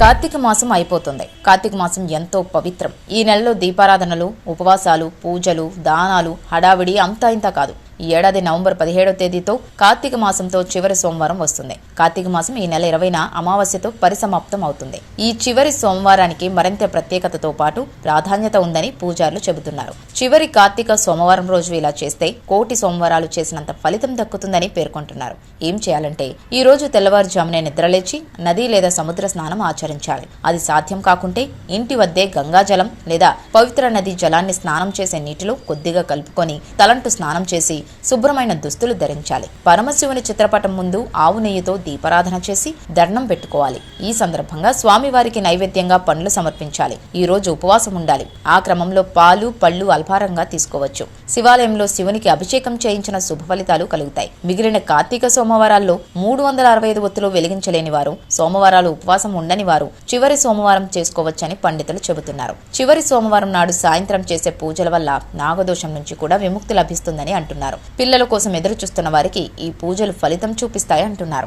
కార్తీక మాసం అయిపోతుంది. కార్తీక మాసం ఎంతో పవిత్రం. ఈ నెలలో దీపారాధనలు ఉపవాసాలు పూజలు దానాలు హడావిడి అంతా ఇంత కాదు. ఈ ఏడాది నవంబర్ పదిహేడవ తేదీతో కార్తీక మాసంతో చివరి సోమవారం వస్తుంది. కార్తీక మాసం ఈ నెల ఇరవైన అమావాస్యతో పరిసమాప్తం అవుతుంది. ఈ చివరి సోమవారానికి మరింత ప్రత్యేకతతో పాటు ప్రాధాన్యత ఉందని పూజారులు చెబుతున్నారు. చివరి కార్తీక సోమవారం రోజు ఇలా చేస్తే కోటి సోమవారాలు చేసినంత ఫలితం దక్కుతుందని పేర్కొంటున్నారు. ఏం చేయాలంటే ఈ రోజు తెల్లవారుజామునే నిద్రలేచి నది లేదా సముద్ర స్నానం ఆచరించాలి. అది సాధ్యం కాకుంటే ఇంటి వద్దే గంగాజలం లేదా పవిత్ర నది జలాన్ని స్నానం చేసే నీటిలో కొద్దిగా కలుపుకొని తలంటు స్నానం చేసి శుభ్రమైన దుస్తులు ధరించాలి. పరమశివుని చిత్రపటం ముందు ఆవు నెయ్యితో దీపారాధన చేసి దండం పెట్టుకోవాలి. ఈ సందర్భంగా స్వామివారికి నైవేద్యంగా పండ్లు సమర్పించాలి. ఈ రోజు ఉపవాసం ఉండాలి. ఆ క్రమంలో పాలు పళ్ళు అల్పారంగా తీసుకోవచ్చు. శివాలయంలో శివునికి అభిషేకం చేయించిన శుభ ఫలితాలు కలుగుతాయి. మిగిలిన కార్తీక సోమవారాల్లో మూడు వందల అరవై ఐదు ఒత్తులు వెలిగించలేని వారు సోమవారాలు ఉపవాసం ఉండని వారు చివరి సోమవారం చేసుకోవచ్చని పండితులు చెబుతున్నారు. చివరి సోమవారం నాడు సాయంత్రం చేసే పూజల వల్ల నాగదోషం నుంచి కూడా విముక్తి లభిస్తుందని అంటున్నారు. పిల్లల కోసం ఎదురు చూస్తున్న వారికి ఈ పూజలు ఫలితం చూపిస్తాయి అంటున్నారు